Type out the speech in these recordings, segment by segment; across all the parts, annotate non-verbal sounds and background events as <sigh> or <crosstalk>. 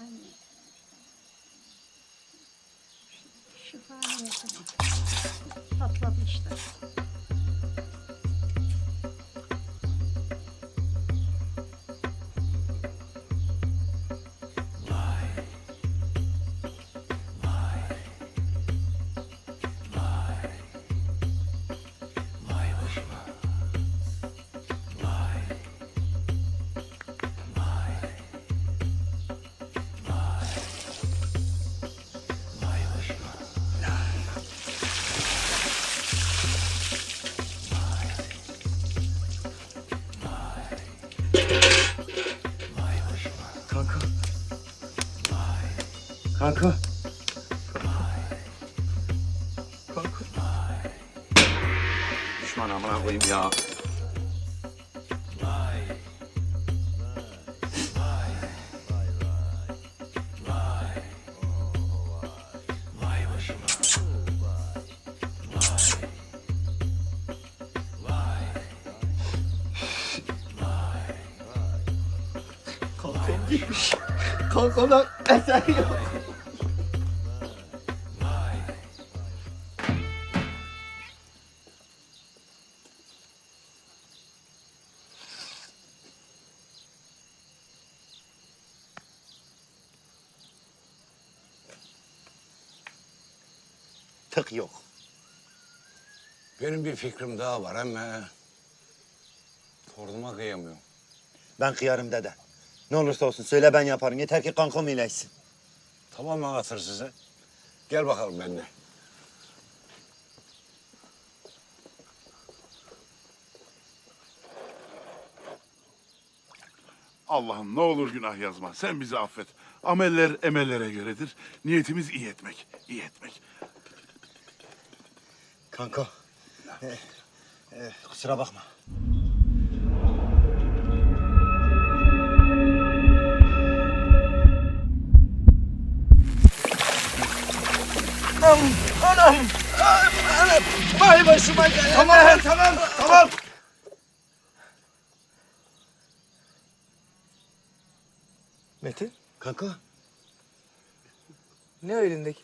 Aynen. Şifa niyetine. Patladı Kanka. Kanka. Düşman amına koyayım ya. Kankam gitmiş. Kankamdan eser yok. Tık yok. Benim bir fikrim daha var ama torunuma kıyamıyorum. Ben kıyarım dede. Ne olursa olsun söyle ben yaparım. Yeter ki kankam iyileşsin. Tamam mı atır size? Gel bakalım benimle. Allah'ım ne olur günah yazma. Sen bizi affet. Ameller emellere göredir. Niyetimiz iyi etmek, iyi etmek. Kanka. e, e, kusura bakma. Anam, anam, anam, vay başıma gelen. Tamam, tamam, tamam. Metin, Kanka, ne o elindeki?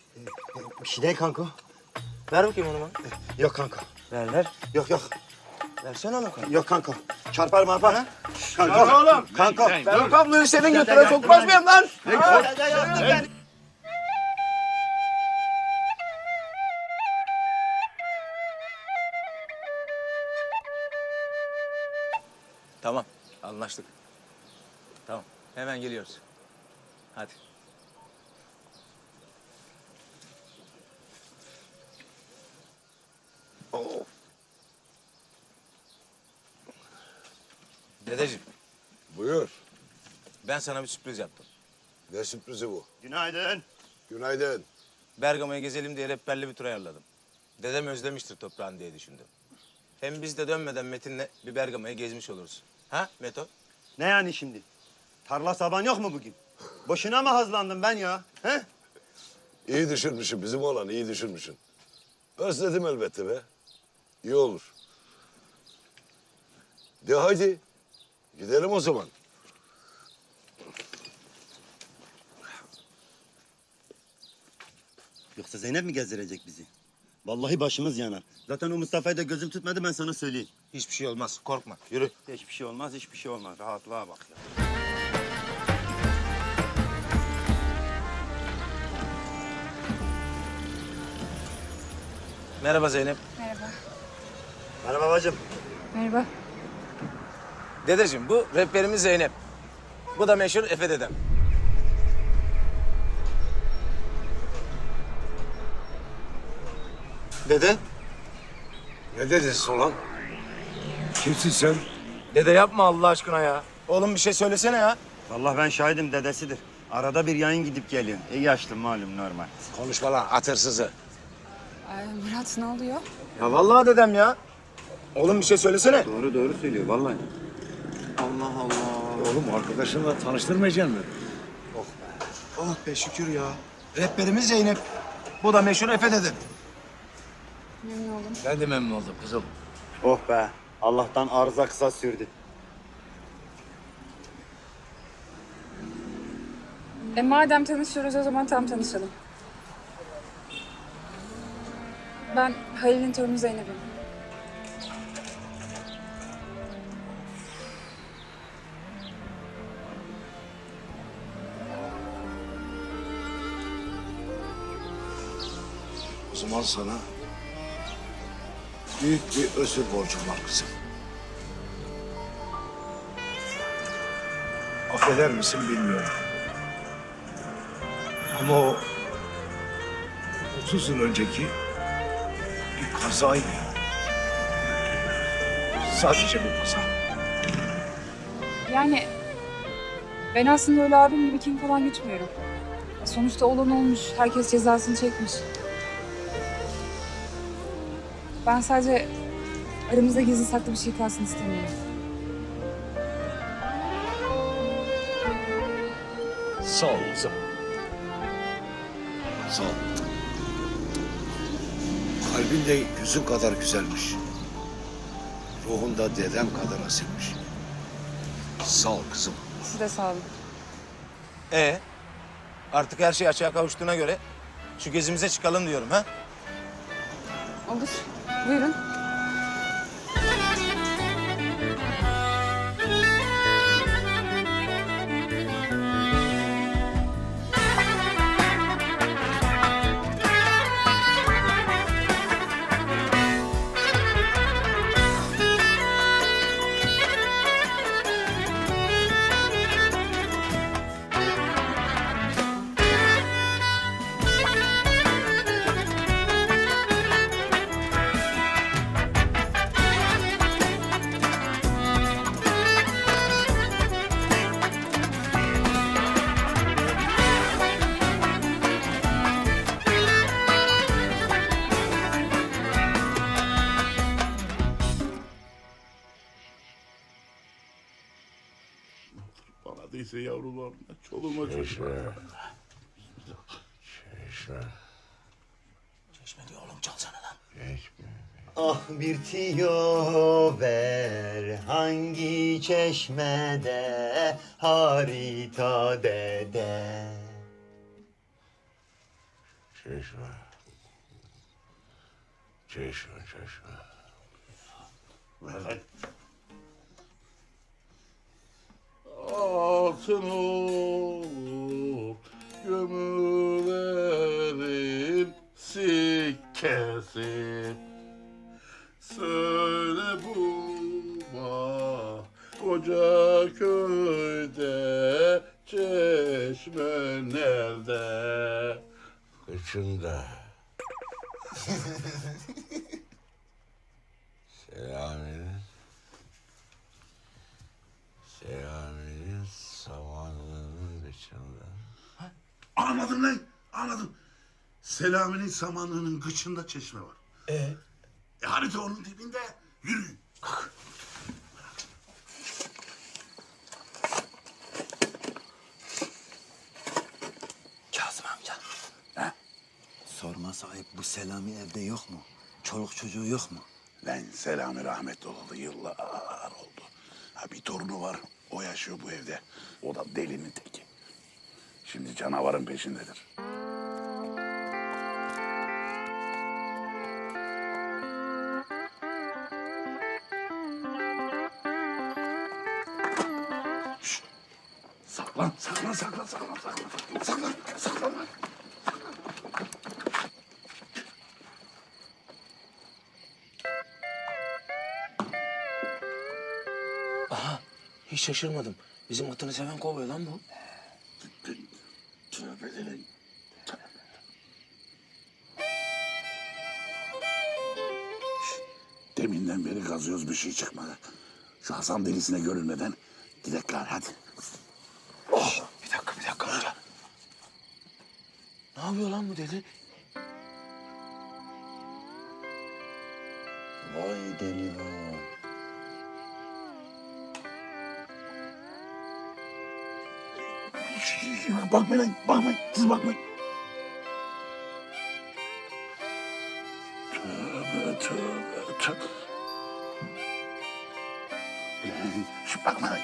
bir şey değil kanka. Ver bakayım onu bana. Yok kanka, Ver ver. yok yok, Versene onu kanka. yok kanka. Çarpar marpar ha? Kanka, oğlum. Kanka. Ben o kabloyu senin götüne sokmaz mıyım lan? Tamam, anlaştık. Tamam, hemen geliyoruz. Hadi. Dedeciğim, Buyur. ben sana bir sürpriz yaptım. Ne sürprizi bu? Günaydın. Günaydın. Bergama'ya gezelim diye rehberli bir tur ayarladım. Dedem özlemiştir toprağını diye düşündüm. Hem biz de dönmeden Metin'le bir Bergama'yı gezmiş oluruz. Ha Meto? Ne yani şimdi? Tarla saban yok mu bugün? Boşuna mı hazlandım ben ya? He? İyi düşünmüşsün bizim oğlan, iyi düşünmüşsün. Özledim elbette be. İyi olur. De hadi. Gidelim o zaman. Yoksa Zeynep mi gezdirecek bizi? Vallahi başımız yanar. Zaten o Mustafa'yı da gözüm tutmadı ben sana söyleyeyim. Hiçbir şey olmaz. Korkma. Yürü. Hiçbir şey olmaz, hiçbir şey olmaz. Rahatlığa bak ya. Merhaba Zeynep. Merhaba. Merhaba bacım. Merhaba. Dedeciğim bu rehberimiz Zeynep. Bu da meşhur Efe dedem. Dede? Ne dedin olan? Kimsin sen? Dede yapma Allah aşkına ya. Oğlum bir şey söylesene ya. Vallahi ben şahidim dedesidir. Arada bir yayın gidip geliyor. E yaşlı malum normal. Konuşma lan atırsızı. Ay, Murat ne oluyor? Ya vallahi dedem ya. Oğlum bir şey söylesene. Doğru doğru söylüyor vallahi. Oğlum arkadaşınla tanıştırmayacak mı? Oh be şükür ya. Rehberimiz Zeynep. Bu da meşhur Efe dedem. Memnun oldum. Ben de memnun oldum kızım. Oh be. Allah'tan arıza kısa sürdü. E madem tanışıyoruz o zaman tam tanışalım. Ben Halil'in torunu Zeynep'im. O zaman sana büyük bir özür borcum var kızım. Affeder misin bilmiyorum. Ama o 30 yıl önceki bir kazaydı. Sadece bir kaza. Yani ben aslında öyle abim gibi kim falan gitmiyorum. Sonuçta olan olmuş. Herkes cezasını çekmiş. Ben sadece aramızda gizli saklı bir şey kalsın istemiyorum. Sağ ol kızım. Sağ ol. Kalbin de yüzün kadar güzelmiş. Ruhun da dedem kadar asilmiş. Sağ ol kızım. Siz de sağ olun. E artık her şey açığa kavuştuğuna göre şu gezimize çıkalım diyorum ha. Olur. Buyurun. Bana değse yavrularım, çoluğuma çocuğuma. Çeşme diyor oğlum çalsana lan. Ah bir tiyo ver hangi çeşmede harita dede. Çeşme. Çeşme, çeşme. Altın olur gömülerin sikkesi. Söyle baba koca köyde çeşme nerede? Kıçında. <laughs> Selaminin. Selaminin samanlığının kıçında. Anladım lan anladım. Selami'nin samanlığının kıçında çeşme var. E E harita onun dibinde. Yürüyün. Kazım amca. Sorma sahip bu Selami evde yok mu? Çoluk çocuğu yok mu? Lan Selami rahmetli olalı yıllar oldu. Ha, bir torunu var. O yaşıyor bu evde. O da delinin teki. Şimdi canavarın peşindedir. Şşt! Saklan, saklan, saklan, saklan, saklan, saklan, saklan, saklan. aha hiç şaşırmadım. Bizim atını seven kovuyor lan bu. Tövbe lan. Deminden beri kazıyoruz bir şey çıkmadı. Şu Hasan delisine görünmeden gidek lan hadi. Bir dakika bir dakika amca. Ne yapıyor lan bu deli? Vay deli vay. Bakmayın bakmayın. Siz bakmayın. Tövbe tövbe tövbe. Şu bakma lan.